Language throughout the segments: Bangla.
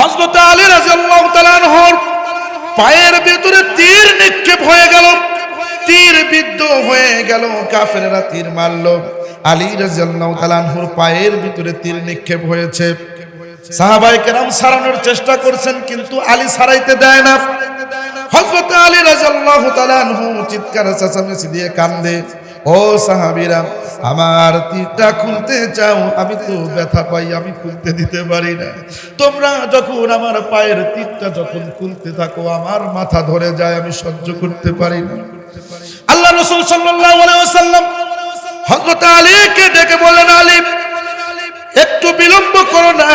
হজরত আলী রাজিয়াল্লাহু তাআলা আনহুর পায়ের ভিতরে তীর নিক্ষেপ হয়ে গেল। তীর বিদ্ধ হয়ে গেল, কাফেরেরা তীর মারল। আলী রাজিয়াল্লাহু তাআলা আনহুর পায়ের ভিতরে তীর নিক্ষেপ হয়েছে। সাহাবাই কেরাম সারানোর চেষ্টা করছেন, কিন্তু আলী সারাইতে দেয় না। হযরত আলী রাদিয়াল্লাহু তাআলা চিৎকার চেঁচামেচি দিয়ে কান্দে। ও সাহাবীরা, আমার তীরটা খুলতে চাও, আমি তো ব্যথা পাই, আমি খুলতে দিতে পারি না। তোমরা যখন আমার পায়ের তীরটা যখন খুলতে থাকো, আমার মাথা ধরে যায়, আমি সহ্য করতে পারি না। আল্লাহ রাসূল ওয়াসাল্লাম হযরত আলীকে ডেকে বললেন, আলী, একটু বিলম্ব করো না,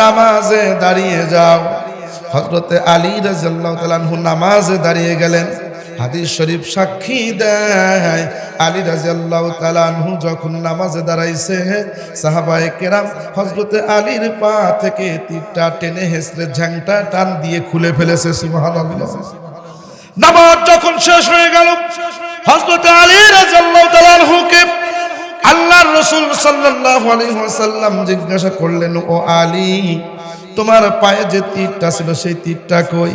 নামাজে দাঁড়িয়ে যাও। হজরতে আলী তাআলাহু নামাজে দাঁড়িয়ে গেলেন। হাদিস শরীফ সাক্ষী দেয়। আলী রাজিয়াল্লাহু তাআলাহু যখন নামাজে দাঁড়াইছে, সাহাবায়ে কেরাম হজরতে আলীর পা থেকে তীরটা টেনে হেসলে ঝ্যাংটা টান দিয়ে খুলে ফেলেছে, সুবহানাল্লাহ। নামাজ যখন শেষ হয়ে গেল হজরত আলী রাজিয়াল্লাহু তাআলাহুকে আল্লাহর রাসূল সাল্লাল্লাহু আলাইহি ওয়াসাল্লাম জিজ্ঞাসা করলেন, ও আলী, তোমার পায়ে যে তীরটা ছিল, সেই তীরটা কই?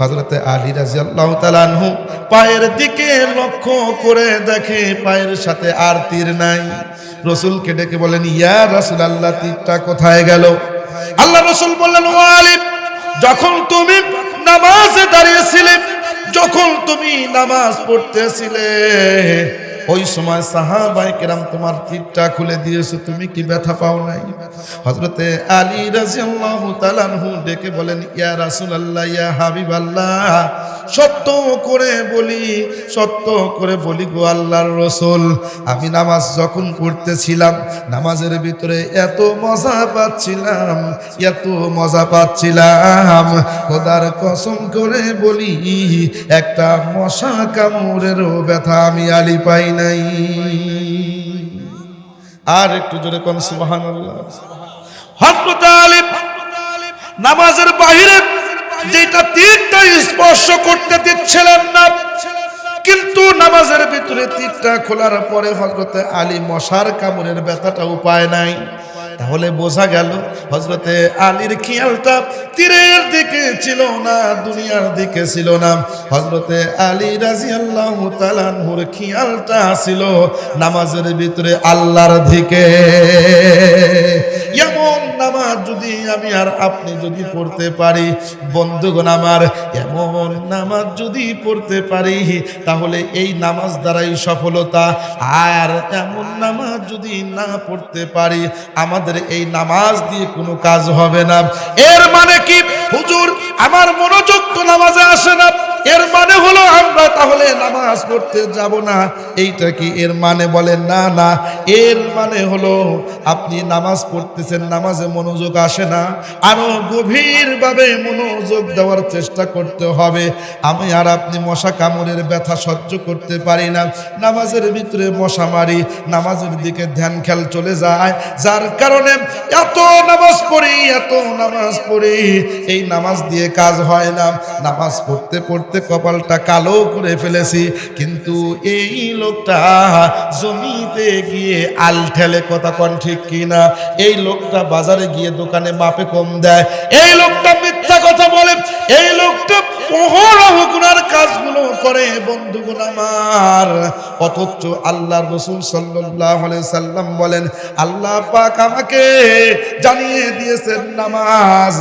হযরতে আলী রাজি আল্লাহ আনহু পায়ের দিকে লক্ষ্য করে দেখে পায়ের সাথে আর তীর নাই। রসুলকে ডেকে বলেন, ইয়া রাসূলুল্লাহ, তীরটা কোথায় গেল? আল্লাহ রসুল বললেন, ও যখন তুমি নামাজে দাঁড়িয়েছিলে, যখন তুমি নামাজ পড়তেছিলে ওই সময় সাহাবাই কেরাম তোমার তীরটা খুলে দিয়েছ, তুমি কি ব্যথা পাও নাই? হজরতে আলী রাজিয়াল্লাহু তাআলাহু ডেকে বলেন, ইয়া রাসূলুল্লাহ, ইয়া হাবিবাল্লাহ, সত্য করে বলি, সত্য করে বলি গো আল্লাহর রসুল, আমি নামাজ যখন পড়তেছিলাম, নামাজের ভিতরে এত মজা পাচ্ছিলাম, এত মজা পাচ্ছিলাম, খোদার কসম করে বলি, একটা মশা কামড়েরও ব্যথা আমি আলি পাই নাই। আর একটু জোরে হযরত আলী নামাজের বাইরে যেটা তীরটা স্পর্শ করতে দিচ্ছিলেন না, কিন্তু নামাজের ভিতরে তীরটা খোলার পরে হজরতে আলী মশার কামড়ের ব্যথাটা উপায় নাই। তাহলে বোঝা গেল হজরতে আলীর খেয়ালটা তীরের দিকে ছিল না, দুনিয়ার দিকে ছিল না। হজরতে আলী রাজি আল্লাহ তালানহুর খেয়ালটা ছিল নামাজের ভিতরে আল্লাহর দিকে। এমন নামাজ যদি আমি আর আপনি যদি পড়তে পারি, বন্ধুগণ আমার, এমন নামাজ যদি পড়তে পারি, তাহলে এই নামাজ দ্বারাই সফলতা। আর এমন নামাজ যদি না পড়তে পারি, আমাদের এই নামাজ দিয়ে কোনো কাজ হবে না। এর মানে কি? হুজুর, আমার মনোযোগ তো নামাজে আসে না। এর মানে হলো আমরা তাহলে নামাজ পড়তে যাব না। এইটা কি এর মানে বলেন? না না। এর মানে হলো আপনি নামাজ পড়তেছেন, নামাজে মনোযোগ আসে না। আরও গভীরভাবে মনোযোগ দেওয়ার চেষ্টা করতে হবে। আমি আর আপনি মশা কামড়ের ব্যথা সহ্য করতে পারি না। নামাজের ভিতরে মশা মারি, নামাজের দিকে ধ্যান খেয়াল চলে যায়। যার কারণে এত নামাজ পড়ি, এত নামাজ পড়ি। এই নামাজ দিয়ে কাজ হয় না। নামাজ পড়তে পড়তে কপালটা কালো করে ফেলেছি। কিন্তু এই লোকটা জমিতে গিয়ে আল ঠেলে কথা কন ঠিক কিনা? এই লোকটা বাজারে গিয়ে দোকানে মাপে কম দেয়। এই লোকটা মিথ্যা কথা বলে। এই লোকটা আল্লাহ বলেন আমাকে জানিয়ে দিয়েছেন নামাজ।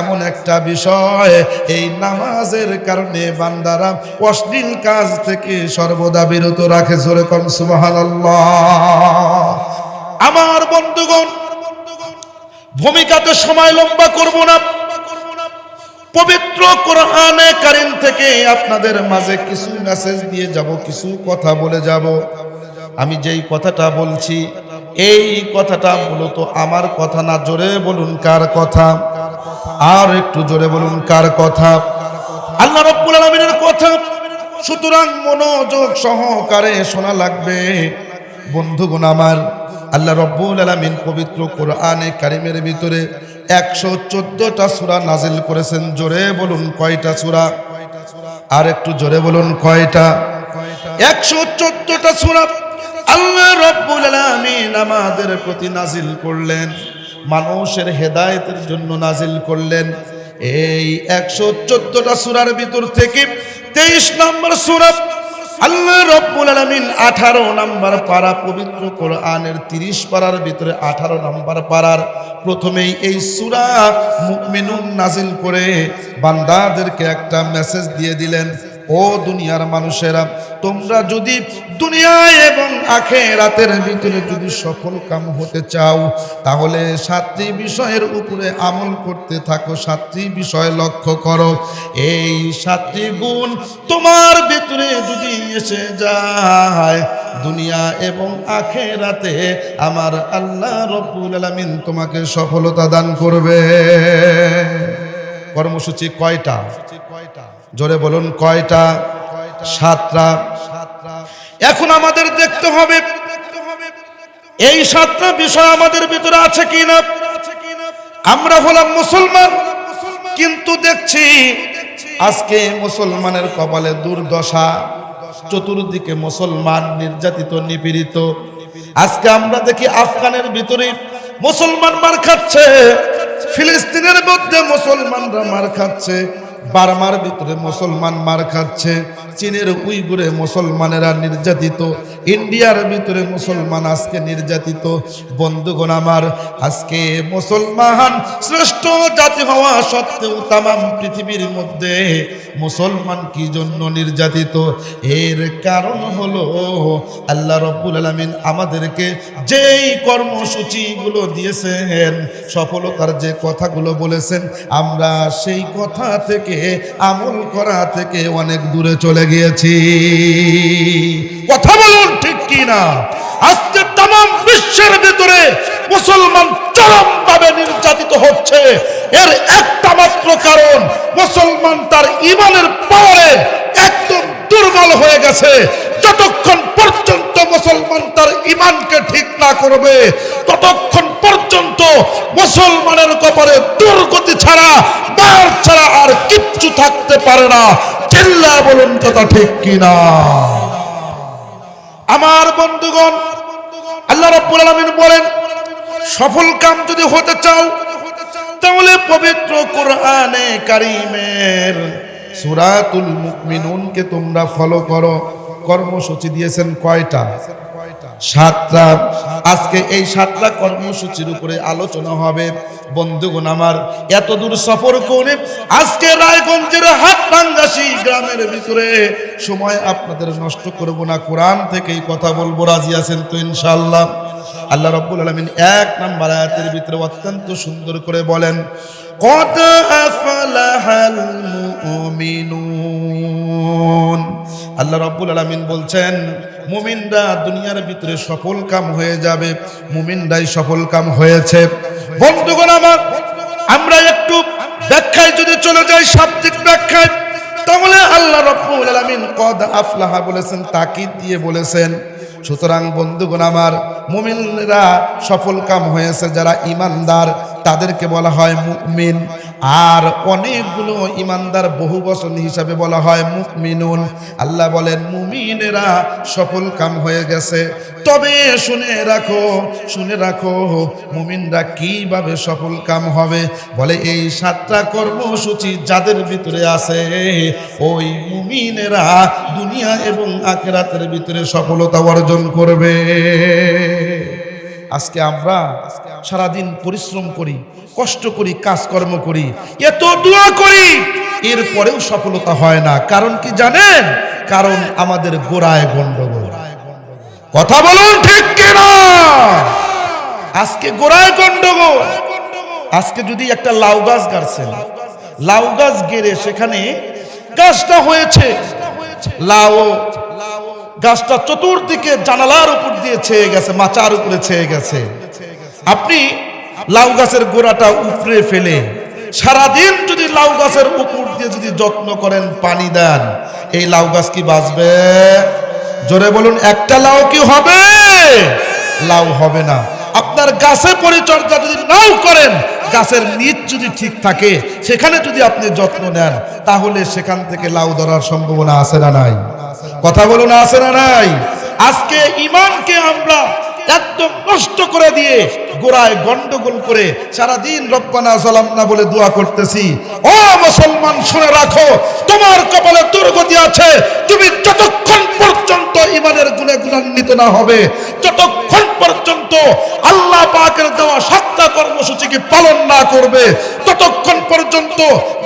এমন একটা বিষয়, এই নামাজের কারণে বান্দারা অশ্লীল কাজ থেকে সর্বদা বিরত রাখে জোরে কম সুবাহান আমার বন্ধুগণ, ভূমিকাতে সময় লম্বা করব না। পবিত্র কোরআনে কারিম থেকে আপনাদের মাঝে কিছু মেসেজ দিয়ে যাব, কিছু কথা বলে যাব। আমি যেই কথাটা বলছি, এই কথাটা মূলত আমার কথা না, জোরে বলুন কার কথা? আর একটু জোরে বলুন কার কথা? আল্লাহ রব্বুল আলমিনের কথা। সুতরাং মনোযোগ সহকারে শোনা লাগবে। বন্ধুগণ আমার, আল্লাহ রব্বুল আলমিন পবিত্র কোরআনে কারিমের ভিতরে একশো চোদ্দটা সুরা নাজিল করেছেন। জোরে বলুন কয়টা সুরা? আর একটু জোরে বলুন কয়টা? একশো চোদ্দটা সুরা আল্লাহ রব্বুল আলামিন আমাদের প্রতি নাজিল করলেন, মানুষের হেদায়েতের জন্য নাজিল করলেন। এই একশো চোদ্দটা সুরার ভিতর থেকে তেইশ নম্বর সুরা আল্লাহ রব্বুল আলমিন আঠারো নাম্বার পারা পবিত্র কোরআনের তিরিশ পারার ভিতরে আঠারো নাম্বার পারার প্রথমেই এই সুরা মুমিনুন নাজিল করে বান্দাদেরকে একটা মেসেজ দিয়ে দিলেন ও দুনিয়ার মানুষেরা, তোমরা যদি দুনিয়ায় এবং আখে রাতের ভিতরে যদি সফল কাম হতে চাও, তাহলে সাতটি বিষয়ের উপরে আমল করতে থাকো, সাতটি বিষয় লক্ষ্য করো। এই সাতটি গুণ তোমার ভিতরে যদি এসে যায়, দুনিয়া এবং আখে রাতে আমার আল্লাহ রব্বুল আলামিন তোমাকে সফলতা দান করবে। কর্মসূচি কয়টা? জোরে বলুন, কয়টা? সাতটা। এখন আমাদের দেখতে হবে, এই সাতটা বিষয় আমাদের ভিতরে আছে কিনা? আমরা হলাম মুসলমান, কিন্তু দেখছি আজকে মুসলমানের কপালে দুর্দশা, চতুর্দিকে মুসলমান নির্যাতিত, নিপীড়িত। আজকে আমরা দেখি আফগানের ভিতরে মুসলমান মার খাচ্ছে, ফিলিস্তিনের মধ্যে মুসলমানরা মার খাচ্ছে। বার্মার ভিতরে মুসলমান মার খাচ্ছে, চীনের উইগুরে মুসলমানেরা নির্যাতিত, ইন্ডিয়ার ভিতরে মুসলমান আজকে নির্যাতিত। বন্ধুগণ আমার, আজকে মুসলমান শ্রেষ্ঠ জাতি হওয়া সত্ত্বেও তামাম পৃথিবীর মধ্যে মুসলমান কি জন্য নির্যাতিত? এর কারণ হলো আল্লাহ রব্বুল আলমিন আমাদেরকে যেই কর্মসূচিগুলো দিয়েছেন, সফলতার যে কথাগুলো বলেছেন, আমরা সেই কথা থেকে আমল করা থেকে অনেক দূরে চলে গিয়েছি। কথা বলুন ঠিক কি না আজকে তাম বিশ্বের ভিতরে মুসলমান চরমভাবে নির্যাতিত হচ্ছে। এর একটা মাত্র কারণ, মুসলমান তার ইমানের পাওয়ারে একদম দুর্বল হয়ে গেছে। যতক্ষণ পর্যন্ত মুসলমান তার ইমানকে ঠিক না করবে, ততক্ষণ পর্যন্ত মুসলমানের কপালে দুর্গতি ছাড়া, মার ছাড়া আর কিচ্ছু থাকতে পারে না। চিল্লা বলুন কথা ঠিক কিনা? আমার বন্ধুগণ, আল্লাহ রাব্বুল আলামিন বলেন, সফল কাম যদি হতে চাও, তাহলে পবিত্র কোরআনে কারিমের সূরাতুল মুমিনুনকে তোমরা ফলো করো। কর্মসূচি দিয়েছেন কয়টা? সাতটা। আজকে এই সাতটা কর্মসূচির উপরে আলোচনা হবে। বন্ধুগণ আমার এত দূর সফর করে আজকে রায়গঞ্জের হাটনাঙ্গাসী গ্রামের ভিতরে সময় আপনাদের নষ্ট করব না। কোরআন থেকেই কথা বলব, রাজি আছেন তো ইনশাল্লাহ আল্লাহ রব্বুল আলমিন এক নাম্বার আয়াতের ভিতরে অত্যন্ত সুন্দর করে বলেন কত আফলাহাল মুমিনুন। আল্লাহ রব্বুল আলমিন বলছেন, মুমিনরা দুনিয়ার ভিতরে সফল কাম হয়ে যাবে, মুমিনরাই সফল কাম হয়েছে। বন্ধুগণ আমার, আমরা একটু ব্যাখ্যায় যদি চলে যাই, শাব্দিক ব্যাখ্যায়, তাহলে আল্লাহ রব্বুল আলামিন কদ আফলাহা বলেছেন, তাকিদ দিয়ে বলেছেন। সুতরাং বন্ধুগণ আমার, মুমিনরা সফল কাম হয়েছে যারা ইমানদার তাদেরকে বলা হয় মুমিন। আর অনেকগুলো ইমানদার বহু বচন হিসাবে বলা হয় মুমিনুন। আল্লাহ বলেন, মুমিনেরা সফল কাম হয়ে গেছে। তবে শুনে রাখো শুনে রাখো, মুমিনরা কীভাবে সফল কাম হবে? বলে, এই সাতটা কর্মসূচি যাদের ভিতরে আছে, ওই মুমিনেরা দুনিয়া এবং আখেরাতের ভিতরে সফলতা অর্জন করবে। আজকে আমরা সারাদিন পরিশ্রম করি, কষ্ট করি, কাজকর্ম করি, এত দোয়া করি, এরপরেও সফলতা হয় না। কারণ কি জানেন? কারণ আমাদের গোড়ায় গন্ডগোল কথা বলুন ঠিক কিনা? আজকে গোড়ায় গন্ডগোল আজকে যদি একটা লাউ গাছ গাড়ছেন, লাউ গাছ গেড়ে সেখানে গাছটা হয়েছে। লাউ গাছটা চতুর্দিকে জানালার উপর দিয়ে ছেয়ে গেছে, মাচার উপরে ছেয়ে গেছে। আপনি লাউ গাছের গোড়াটা উপরে ফেলে সারাদিন যদি লাউ গাছের উপর দিয়ে যদি যত্ন করেন, পানি দেন, এই লাউ গাছ কি বাঁচবে? জোরে বলুন, একটা লাউ কি হবে? লাউ হবে না। আপনার গাছে পরিচর্যা যদি নাও করেন, গাছের নিচ যদি ঠিক থাকে, সেখানে যদি আপনি যত্ন নেন, তাহলে সেখান থেকে লাউ ধরার সম্ভাবনা আছে না নাই? কথা বলুন, আছে না নাই? আজকে ইমানকে আমরা একদম নষ্ট করে দিয়ে গোড়ায় গন্ডগোল করে সারাদিন রব্বানা না বলে দোয়া করতেছি। ও মুসলমান, শুনে রাখো, তোমার কপালে দুর্গতি আছে। তুমি যতক্ষণ পর্যন্ত ইমানের গুণে গুণান্বিত না হবে, যতক্ষণ পর্যন্ত আল্লাহ পাকের দেওয়া সাতটা কর্মসূচিকে পালন না করবে, ততক্ষণ পর্যন্ত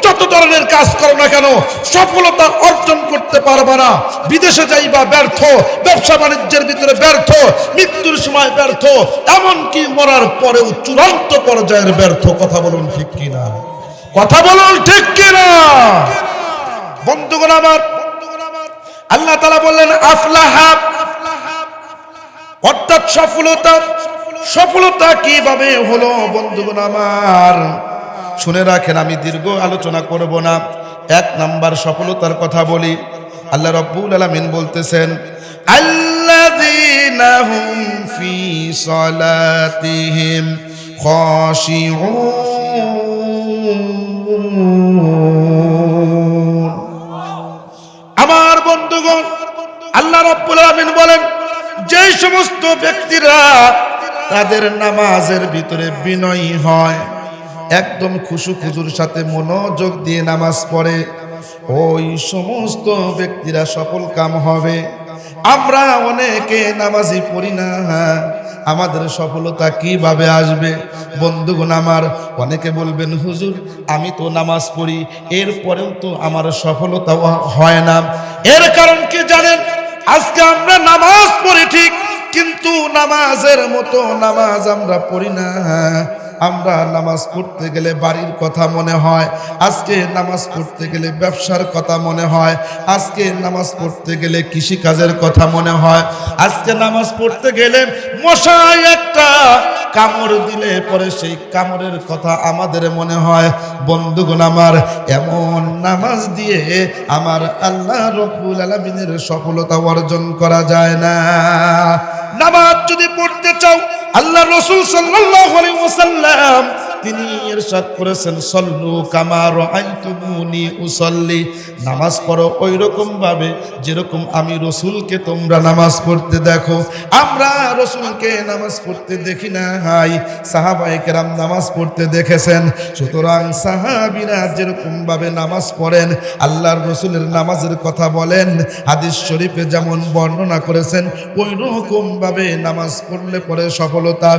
যত ধরনের কাজ করো না কেন, সফলতা অর্জন করতে পারবে না। বিদেশে যাইবা ব্যর্থ, ব্যবসা বাণিজ্যের ভিতরে ব্যর্থ, মৃত্যুর সময় ব্যর্থ, এমনকি মরার পরেও চূড়ান্ত পর্যায়ের ব্যর্থ, কথা বলুন ঠিক কিনা? কথা বলুন ঠিক কিনা? বন্ধুগণ আমার আল্লাহ তালা বললেন, আফলাহা। অর্থাৎ সফলতা। সফলতা কীভাবে হলো বন্ধুগণ আমার? শুনে রাখেন, আমি দীর্ঘ আলোচনা করব না। এক নাম্বার সফলতার কথা বলি। আল্লাহ রব্বুল আলামিন বলতেছেন, আল্লাযীনা হুম ফি আমার বন্ধুগণ, আল্লাহ রব্বুল আলামিন বলেন যে সমস্ত ব্যক্তিরা তাদের নামাজের ভিতরে বিনয়ী হয়, একদম খুশু খুজুর সাথে মনোযোগ দিয়ে নামাজ পড়ে, ওই সমস্ত ব্যক্তিরা সফল কাম হবে। আমরা অনেকে নামাজি পড়ি না। আমাদের সফলতা কীভাবে আসবে? বন্ধুগণ আমার, অনেকে বলবেন, হুজুর, আমি তো নামাজ পড়ি, এরপরেও তো আমার সফলতা হয় না। এর কারণ কি জানেন? আজকে আমরা নামাজ পড়ি ঠিক, কিন্তু নামাজের মতো নামাজ আমরা পড়ি না। আমরা নামাজ পড়তে গেলে বাড়ির কথা মনে হয়, আজকে নামাজ পড়তে গেলে ব্যবসার কথা মনে হয়, আজকে নামাজ পড়তে গেলে কৃষিকাজের কথা মনে হয়, আজকে নামাজ পড়তে গেলে মশাই একটা কামড় দিলে পরে সেই কামড়ের কথা আমাদের মনে হয়, বন্ধুগণ আমার, এমন নামাজ দিয়ে আমার আল্লাহ রব্বুল আলমিনের সফলতা অর্জন করা যায় না। নামাজ যদি পড়তে চাও আল্লাহ রসুল সাল্লাল্লাহু আলাইহি ওয়াসাল্লাম তিনি ইরশাদ করেছেন, সল্লু কামার আইতুমুনি উসল্লি। নামাজ পড়ো ওই রকম ভাবে যেরকম আমি রসুলকে তোমরা নামাজ পড়তে দেখো। আমরা রসুলকে নামাজ পড়তে দেখি না হাই সাহাবায়ে কেরাম নামাজ পড়তে দেখেছেন। সুতরাং সাহাবিরা যেরকম ভাবে নামাজ পড়েন, আল্লাহর রসুলের নামাজের কথা বলেন, হাদিস শরীফে যেমন বর্ণনা করেছেন ওই রকম ভাবে নামাজ পড়লে পরে সফলতা।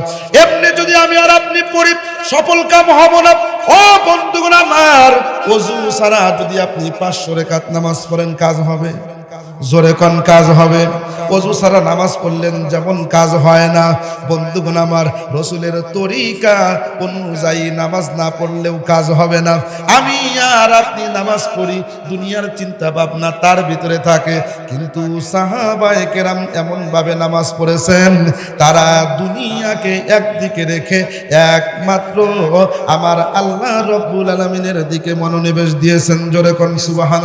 এমনি যদি আমি আর আপনি পড়ি সফল কাম হব না। ও বন্ধুগণ আমার অজু সারা যদি আপনি পাঁচশো রেখাত নামাজ পড়েন, কাজ হবে। জোরে কোন কাজ হবে? অজু সারা নামাজ পড়লেন যেমন কাজ হয় না। বন্ধুগণ আমার, রসুলের তরিকা অনুযায়ী নামাজ না পড়লেও কাজ হবে না। আমি আর আপনি নামাজ পড়ি, দুনিয়ার চিন্তা ভাবনা তার ভিতরে থাকে। কিন্তু সাহাবায়ে কেরাম এমনভাবে নামাজ পড়েছেন, তারা দুনিয়াকে একদিকে রেখে একমাত্র আমার আল্লাহ রব্বুল আলমিনের দিকে মনোনিবেশ দিয়েছেন। জোরে কোন সুবাহান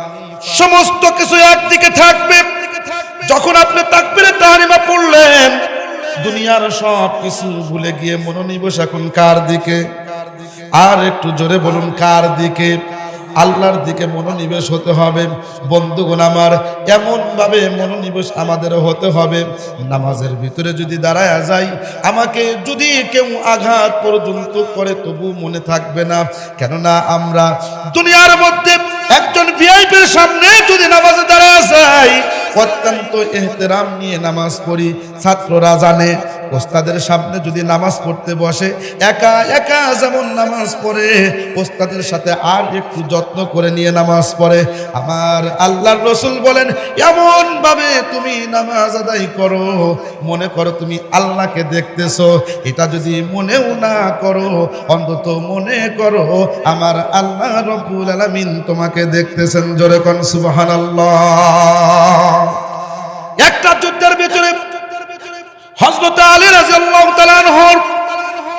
সমস্ত কিছু একদিকে থাকবে। যখন আপনি তাকবিরে তাহারিমা পড়লেন, দুনিয়ার সব কিছু ভুলে গিয়ে মনোনিবেশ এখন কার দিকে। আর একটু জোরে বলুন, কার দিকে? আল্লাহর দিকে মনোনিবেশ হতে হবে। বন্ধুগণ আমার, এমনভাবে মনোনিবেশ আমাদের হতে হবে। নামাজের ভিতরে যদি দাঁড়ায় যাই, আমাকে যদি কেউ আঘাত পর্যন্ত করে তবু মনে থাকবে না। কেননা আমরা দুনিয়ার মধ্যে একজন ভিআইপির সামনে যদি নামাজে দাঁড়ায় যায় অত্যন্ত এহতেরাম নিয়ে নামাজ পড়ি ছাত্ররা জানে। ওস্তাদের সামনে যদি নামাজ পড়তে বসে, একা একা যেমন নামাজ পড়ে, ওস্তাদের সাথে আর একটু যত্ন করে নিয়ে নামাজ পড়ে। আমার আল্লাহর রসুল বলেন এমন ভাবে তুমি নামাজ আদায় করো। মনে করো তুমি আল্লাহকে দেখতেছো। এটা যদি মনেও না করো, অন্তত মনে করো, আমার আল্লাহ রব্বুল আলামিন তোমাকে দেখতেছেন জোরে কোন সুবহানাল্লাহ। একটা যুদ্ধের হজরত আলী রাজিয়াল্লাহু তাআলা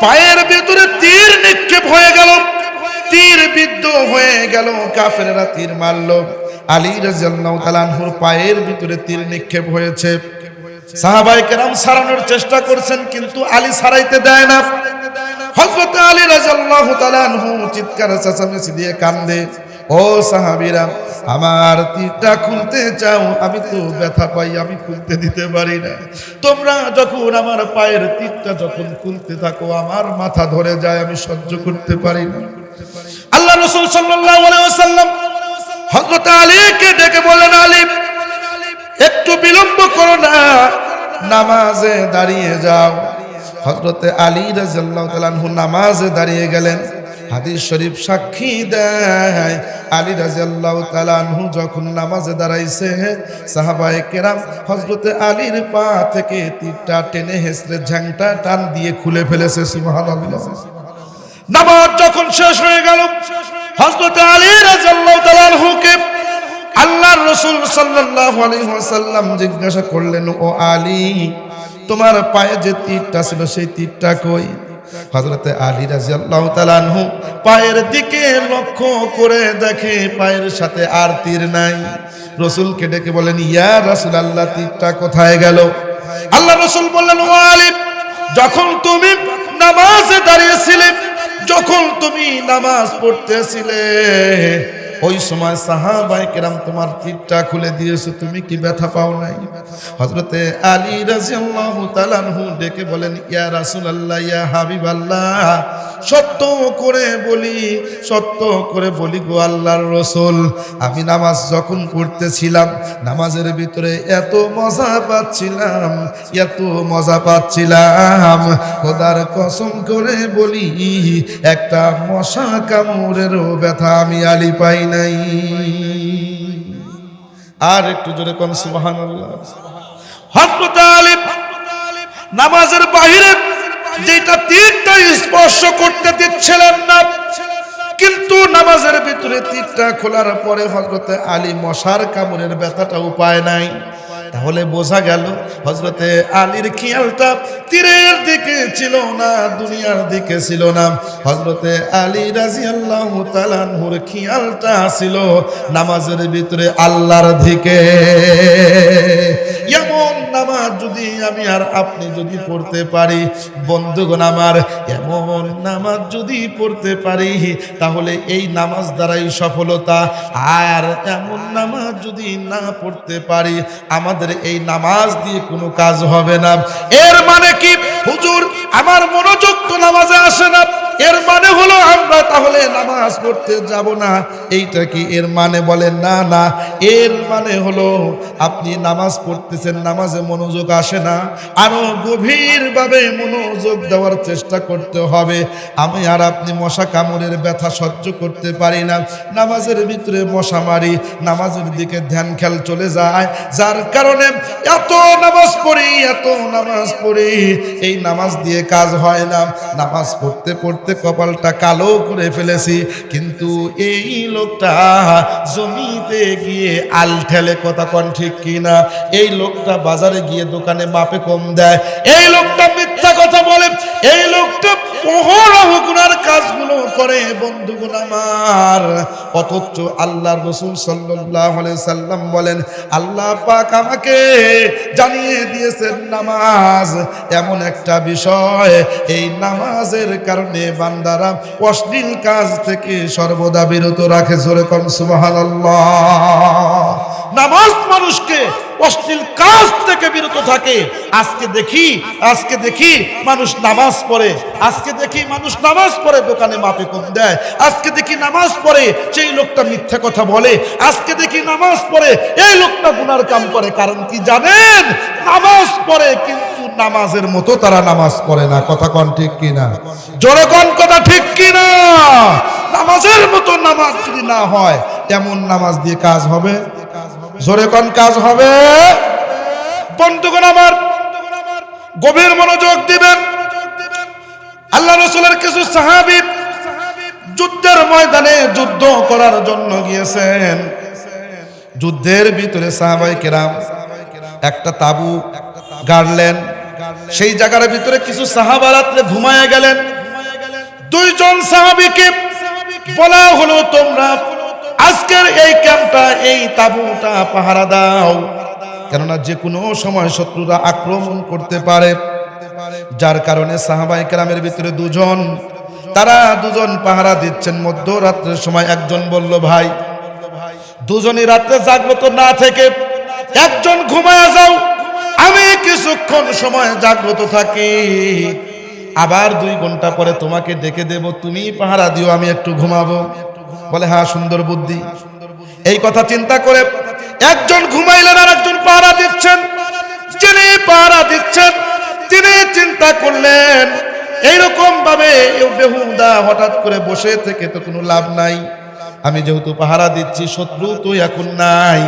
পায়ের ভিতরে তীর নিক্ষেপ হয়ে গেল। তীর বিদ্ধ হয়ে গেল, কাফেররা তীর মারল। আলী রাজিয়াল্লাহু তাআলা আনহুর পায়ের ভিতরে তীর নিক্ষেপ হয়েছে। সাহাবাই কেরাম সারানোর চেষ্টা করছেন, কিন্তু আলী সারাইতে দেয় না। হযরত আলী রাদিয়াল্লাহু তাআলা আনহু চিৎকার চেঁচামেচি দিয়ে কান্দে। ও সাহাবীরা, আমার তীরটা খুলতে চাও, আমি তো ব্যথা পাই, আমি খুলতে দিতে পারি না। তোমরা যখন আমার পায়ের তীরটা যখন খুলতে থাকো, আমার মাথা ধরে যায়, আমি সহ্য করতে পারি না। আল্লাহ রাসূল ওয়াসাল্লাম হযরত আলীকে ডেকে বললেন, আলী, একটু বিলম্ব করো না, নামাজে দাঁড়িয়ে যাও। হজরতে আলী তাআলা নামাজে দাঁড়িয়ে গেলেন। হাদিস শরীফ সাক্ষী দেয়। আলী রাজিয়াল্লাহু তাআলা আনহু যখন নামাজে দাঁড়াইছে, সাহাবায়ে কেরাম হযরতে আলীর পা থেকে তীরটা টেনে হেসলে ঝ্যাংটা টান দিয়ে খুলে ফেলেছে, সুবহানাল্লাহ। নামাজ যখন শেষ হয়ে গেল, হযরত আলী রাদিয়াল্লাহু তাআলা আনহুকে আল্লাহর রাসূল সাল্লাল্লাহু আলাইহি ওয়াসাল্লাম জিজ্ঞাসা করলেন, ও আলী, তোমার পায়ে যে তীরটা ছিল, সেই তীরটা কই? হযরতে আলী রাদিয়াল্লাহু তাআলা আনহু পায়ের দিকে লক্ষ্য করে দেখে পায়ের সাথে আর তীর নাই। রসুলকে ডেকে বলেন, ইয়া রাসূলুল্লাহ, তীরটা কোথায় গেল? আল্লাহ রসুল বললেন, ও আলী যখন তুমি নামাজে দাঁড়িয়েছিলে, যখন তুমি নামাজ পড়তেছিলে ওই সময় সাহাবাই কেরাম তোমার তীরটা খুলে দিয়েছ, তুমি কি ব্যথা পাও নাই? হজরতে আলী রাজিয়াল্লাহু ডেকে বলেন, ইয়া রাসূলুল্লাহ, ইয়া হাবিবাল্লাহ, সত্য করে বলি, সত্য করে বলি গো আল্লাহর রসুল, আমি নামাজ যখন পড়তেছিলাম, নামাজের ভিতরে এত মজা পাচ্ছিলাম, এত মজা পাচ্ছিলাম, খোদার কসম করে বলি, একটা মশা কামড়েরও ব্যথা আমি আলি পাই নাই। আর একটু জোরে কম সুবাহান হজরত নামাজের বাহিরে যেটা তীরটা স্পর্শ করতে দিচ্ছিলেন না, কিন্তু নামাজের ভিতরে তীরটা খোলার পরে হজরতে আলী মশার কামড়ের ব্যথাটা উপায় নাই। তাহলে বোঝা গেল হজরতে আলীর খেয়ালটা তীরের দিকে ছিল না, দুনিয়ার দিকে ছিল না। হজরতে আলী রাজি আল্লাহ তালানহুর খেয়ালটা ছিল নামাজের ভিতরে আল্লাহর দিকে। এমন নামাজ যদি আমি আর আপনি যদি পড়তে পারি, বন্ধুগণ আমার, এমন নামাজ যদি পড়তে পারি, তাহলে এই নামাজ দ্বারাই সফলতা। আর এমন নামাজ যদি না পড়তে পারি, আমাদের এই নামাজ দিয়ে কোনো কাজ হবে না। এর মানে কি? হুজুর, আমার মনোযোগ তো নামাজে আসে না। এর মানে হলো আমরা তাহলে নামাজ পড়তে যাব না। এইটা কি এর মানে বলেন? না না। এর মানে হলো আপনি নামাজ পড়তেছেন, নামাজে মনোযোগ আসে না। আরও গভীরভাবে মনোযোগ দেওয়ার চেষ্টা করতে হবে। আমি আর আপনি মশা কামড়ের ব্যথা সহ্য করতে পারি না। নামাজের ভিতরে মশা মারি, নামাজের দিকে ধ্যান খেয়াল চলে যায়। যার কারণে এত নামাজ পড়ি, এত নামাজ পড়ি, এই নামাজ দিয়ে কাজ হয় না। নামাজ পড়তে পড়তে কপালটা কালো করে ফেলেছি। কিন্তু এই লোকটা জমিতে গিয়ে আল ঠেলে কথা কন ঠিক কিনা? এই লোকটা বাজারে গিয়ে দোকানে মাপে কম দেয়। এই লোকটা মিথ্যা কথা বলে। এই লোকটা গুনার কাজগুলো করে বন্ধুগুণ আমার। অথচ আল্লাহ রসুল সাল্লাহ সাল্লাম বলেন, আল্লাহ পাক আমাকে জানিয়ে দিয়েছেন নামাজ। এমন একটা বিষয়, এই নামাজের কারণে বান্দারা অশ্লীল কাজ থেকে সর্বদা বিরত রাখে। জোরে কম সুবাহান নামাজ মানুষকে অশ্লীল কাজ থেকে বিরত থাকে। আজকে দেখি আজকে দেখি মানুষ নামাজ পড়ে। আজকে দেখি মানুষ নামাজ পড়ে, দোকানে মাপে কম দেয়। আজকে দেখি নামাজ পড়ে সেই লোকটা মিথ্যা কথা বলে। আজকে দেখি নামাজ পড়ে, এই লোকটা গুনার কাম করে। কারণ কি জানেন? নামাজ পড়ে, কিন্তু নামাজের মতো তারা নামাজ পড়ে না। কথা কন ঠিক কিনা জোরে কন কথা ঠিক কিনা নামাজের মতো নামাজ যদি না হয় এমন নামাজ দিয়ে কাজ হবে? জোরে কোন কাজ হবে? বন্ধুগণ আমার, গভীর মনোযোগ দিবেন। আল্লাহ রসুলের কিছু সাহাবি যুদ্ধের ময়দানে যুদ্ধ করার জন্য গিয়েছেন। যুদ্ধের ভিতরে সাহাবাই কেরাম, একটা তাবু গাড়লেন। সেই জায়গার ভিতরে কিছু সাহাবা রাত্রে ঘুমায় গেলেন। দুইজন সাহাবিকে বলা হলো, তোমরা আজকের এই ক্যাম্পটা, এই তাঁবুটা পাহারা দাও। কেননা যে কোনো সময় শত্রুরা আক্রমণ করতে পারে। যার কারণে সাহাবাই কেরামের ভিতরে দুজন, তারা দুজন পাহারা দিচ্ছেন। মধ্যরাত্রের সময় একজন বলল, ভাই, দুজনই রাত্রে জাগ্রত না থেকে একজন ঘুমায় যাও। আমি কিছুক্ষণ সময় জাগ্রত থাকি। আবার দুই ঘণ্টা পরে তোমাকে ডেকে দেব। তুমি পাহারা দিও, আমি একটু ঘুমাবো। বলে হ্যাঁ সুন্দর বুদ্ধি। এই কথা চিন্তা করে একজন ঘুমাইলেন আর একজন পাহারা দিচ্ছেন। যিনি পাহারা দিচ্ছেন, তিনি চিন্তা করলেন, এইরকম ভাবে বেহুদা হঠাৎ করে বসে থেকে তো কোনো লাভ নাই। আমি যেহেতু পাহারা দিচ্ছি, শত্রু তো এখন নাই।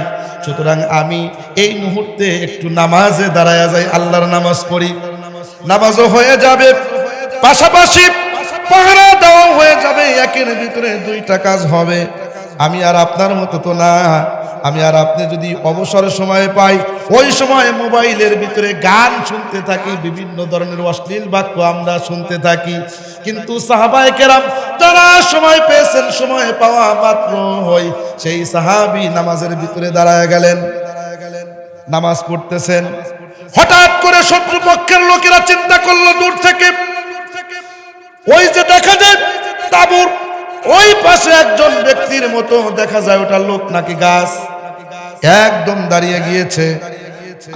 সুতরাং আমি এই মুহূর্তে একটু নামাজে দাঁড়ায়া যাই, আল্লাহর নামাজ পড়ি। নামাজও হয়ে যাবে। পাশাপাশি পাহারা হয়ে যাবে, একের ভিতরে দুইটা কাজ হবে। আমি আর আপনার মতো তো না। আমি আর আপনি যদি অবসর সময় পাই, ওই সময় মোবাইলের ভিতরে গান শুনতে থাকি, বিভিন্ন ধরনের অশ্লীল বাক্য আমরা শুনতে থাকি। কিন্তু সাহাবায় কেরাম তারা সময় পেয়েছেন, সময় পাওয়া মাত্র হই, সেই সাহাবি নামাজের ভিতরে দাঁড়ায় গেলেন, নামাজ পড়তেছেন। হঠাৎ করে শত্রুপক্ষের লোকেরা চিন্তা করল, দূর থেকে। ওই যে দেখা যায় তাবুর ওই পাশে একজন ব্যক্তির মতো দেখা যায়, ওটা লোক নাকি গাছ। একদম দাঁড়িয়ে গিয়েছে।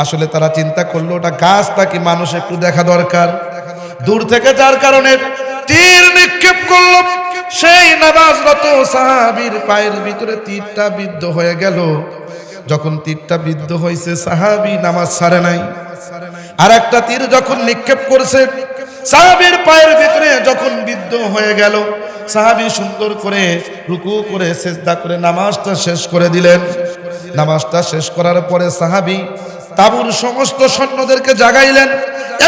আসলে তারা চিন্তা করল, ওটা গাছ নাকি মানুষ একটু দেখা দরকার। দূর থেকে যার কারণে তীর নিক্ষেপ করল। সেই নামাজরত সাহাবীর পায়ের ভিতরে তীরটা বিদ্ধ হয়ে গেল। যখন তীরটা বিদ্ধ হয়েছে সাহাবী নামাজ ছাড়ে নাই। আর একটা তীর যখন নিক্ষেপ করছে সাহাবীর পায়ের ভিতরে যখন বিদ্ধ হয়ে গেল, সাহাবী সুন্দর করে রুকু করে সেজদা করে নামাজটা শেষ করে দিলেন। নামাজটা শেষ করার পরে সাহাবী তাবুর সমস্ত সৈন্যদেরকে জাগাইলেন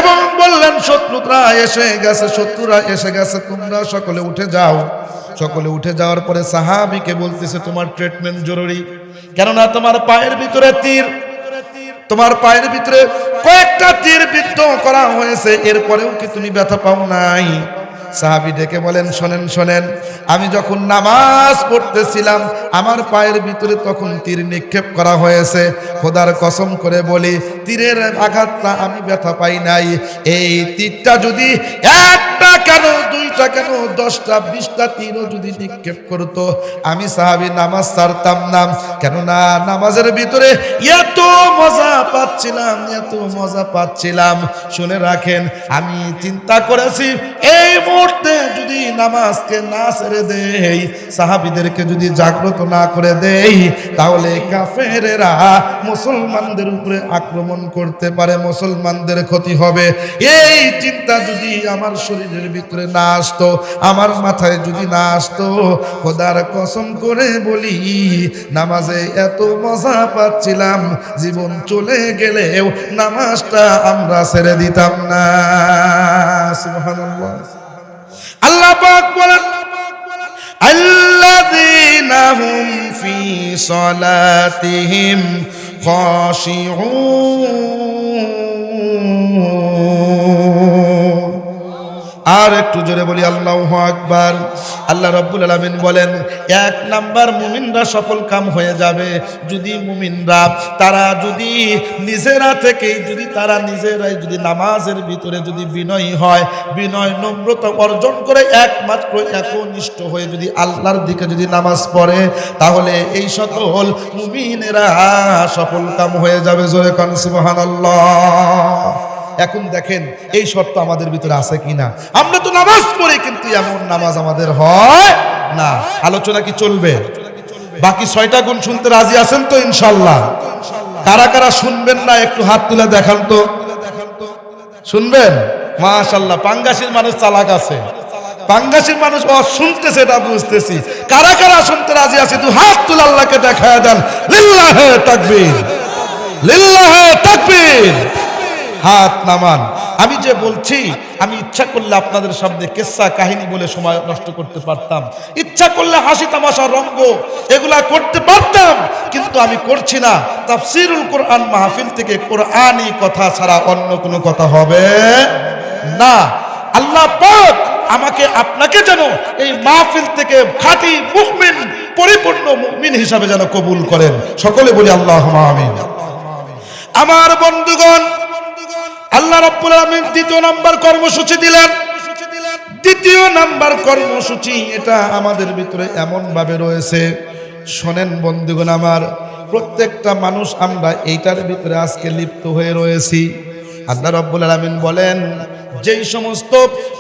এবং বললেন, শত্রুরা এসে গেছে, শত্রুরা এসে গেছে, তোমরা সকলে উঠে যাও। সকলে উঠে যাওয়ার পরে সাহাবিকে বলতেছে, তোমার ট্রিটমেন্ট জরুরি, কেননা তোমার পায়ের ভিতরে তীর। তোমার পায়ের ভিতরে কয়েকটা তীর বিদ্ধ করা হয়েছে, এরপরেও কি তুমি ব্যথা পাও নাই? সাহাবি ডেকে বলেন, শোনেন শোনেন, আমি যখন নামাজ পড়তেছিলাম, আমার পায়ের ভিতরে তখন তীর নিক্ষেপ করা হয়েছে। খোদার কসম করে বলি, তীরের আঘাতটা আমি ব্যথা পাই নাই। এই তীরটা যদি একটা কেন, দুইটা কেন, দশটা, বিশটা যদি নিক্ষেপ করতো, আমি সাহাবি নামাজ ছাড়তাম না। কেননা নামাজের ভিতরে এত মজা পাচ্ছিলাম, এত মজা পাচ্ছিলাম। শুনে রাখেন, আমি চিন্তা করেছি, এই মুহূর্তে যদি নামাজকে না ছেড়ে দেই, সাহাবিদেরকে যদি জাগ্রত না করে দেই, তাহলে কাফেরেরা মুসলমানদের উপরে আক্রমণ করতে পারে, মুসলমানদের ক্ষতি হবে। এই চিন্তা যদি আমার শরীরের ভিতরে না আসতো, আমার মাথায় যদি না আসতো, খোদার কসম করে বলি, নামাজে এত মজা পাচ্ছিলাম, জীবন চলে গেলেও নামাজটা আমরা ছেড়ে দিতাম না। আল্লাহ পাক বলেন, আল্লাযীনা হুম ফি সালাতিহিম খাশিউন। আর একটু জোরে বলি, আল্লাহ আকবার। আল্লাহ রব্বুল আলমিন বলেন, এক নাম্বার মুমিনরা সফল কাম হয়ে যাবে। যদি মুমিনরা, তারা যদি নিজেরা থেকেই, যদি তারা নিজেরাই যদি নামাজের ভিতরে যদি বিনয়ী হয়, বিনয়, নম্রতা অর্জন করে একমাত্র একনিষ্ঠ হয়ে যদি আল্লাহর দিকে যদি নামাজ পড়ে, তাহলে এই সকল মুমিনেরা সফল কাম হয়ে যাবে। জোরে কান, সুবহানাল্লাহ। এখন দেখেন, এই শর্ত আমাদের ভিতরে আছে কিনা? আমরা তো নামাজ পড়ি, কিন্তু এমন নামাজ আমাদের হয় না। আলোচনা কি চলবে? বাকি ছয়টা গুণ শুনতে রাজি আছেন তো ইনশাল্লাহ? কারা কারা শুনবেন না, একটু হাত তুলে দেখান তো। শুনবেন? মাশাল্লাহ, পাঙ্গাসির মানুষ চালাক আছে। পাঙ্গাসির মানুষ শুনতেছে এটা, বুঝতেছি। কারা কারা শুনতে রাজি আছে তুই হাত তুলে আল্লাহকে দেখায় দেন। লিল্লাহে তাকবীর লিল্লাহে তাকবীর। হাত নামান। আমি যে বলছি, আমি ইচ্ছা করলে আপনাদের সামনে কেসা কাহিনী বলে সময় নষ্ট করতে পারতাম। ইচ্ছা করলে হাসি, তামাশা, রঙ্গ এগুলা করতে পারতাম, কিন্তু আমি করছি না। তাফসিরুল কোরআন মাহফিল থেকে কোরআনই কথা ছাড়া অন্য কোনো কথা হবে না। আল্লাহ পাক আমাকে, আপনাকে যেন এই মাহফিল থেকে খাঁটি মুমিন, পরিপূর্ণ মুমিন হিসাবে যেন কবুল করেন। সকলে বলি আল্লাহ আমার বন্ধুগণ আল্লাহ রব্বুল আলামিন দ্বিতীয় নাম্বার কর্মসূচি দিলেন। দ্বিতীয় নাম্বার কর্মসূচি এটা আমাদের ভিতরে এমনভাবে রয়েছে। শোনেন বন্ধুগণ আমার, প্রত্যেকটা মানুষ আমরা এইটার ভিতরে আজকে লিপ্ত হয়ে রয়েছি। আল্লাহ রব্বুল আলামিন বলেন যেই সমস্ত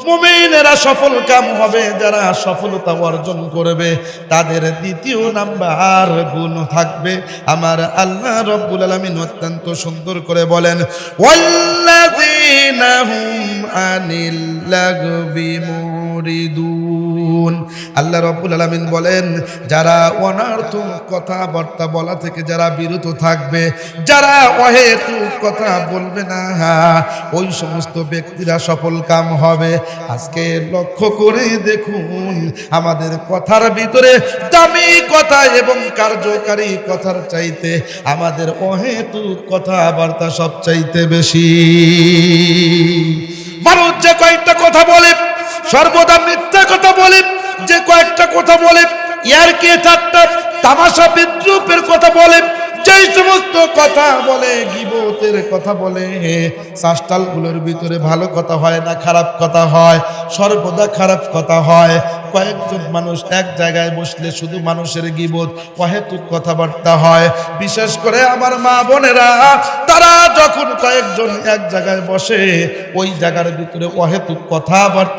মুমিনেরা সফল কাম হবে, যারা সফলতা অর্জন করবে, তাদের দ্বিতীয় নাম্বার গুণ থাকবে। আমার আল্লাহ রব্বুল আলামিন অত্যন্ত সুন্দর করে বলেন আল্লাহ রব্বুল আলামিন বলেন, যারা অনার্থ কথাবার্তা বলা থেকে যারা বিরত থাকবে, যারা অহেতুক কথা বলবে না, ওই সমস্ত ব্যক্তিরা সফল কাম হবে। আজকে লক্ষ্য করে দেখুন, আমাদের কথার ভিতরে দামি কথা এবং কার্যকারী কথার চাইতে আমাদের অহেতু কথাবার্তা সব চাইতে বেশি। মানুষ যে কয়েকটা কথা বলে, সর্বদা মিথ্যা কথা বলে, যে কয়েকটা কথা বলে ইয়ার কে ঠাট্টা তামাশা বিদ্রুপের কথা বলে যেই সমস্ত কথা বলে, গিবতের কথা বলে সাস্টালগুলোর ভিতরে ভালো কথা হয় না খারাপ কথা হয়? সর্বদা খারাপ কথা হয়। কয়েকজন মানুষ এক জায়গায় বসলে শুধু মানুষের গিবত, অহেতুক কথাবার্তা হয়। বিশেষ করে আমার মা বোনেরা, তারা যখন কয়েকজন এক জায়গায় বসে, ওই জায়গার ভিতরে অহেতুক কথাবার্তা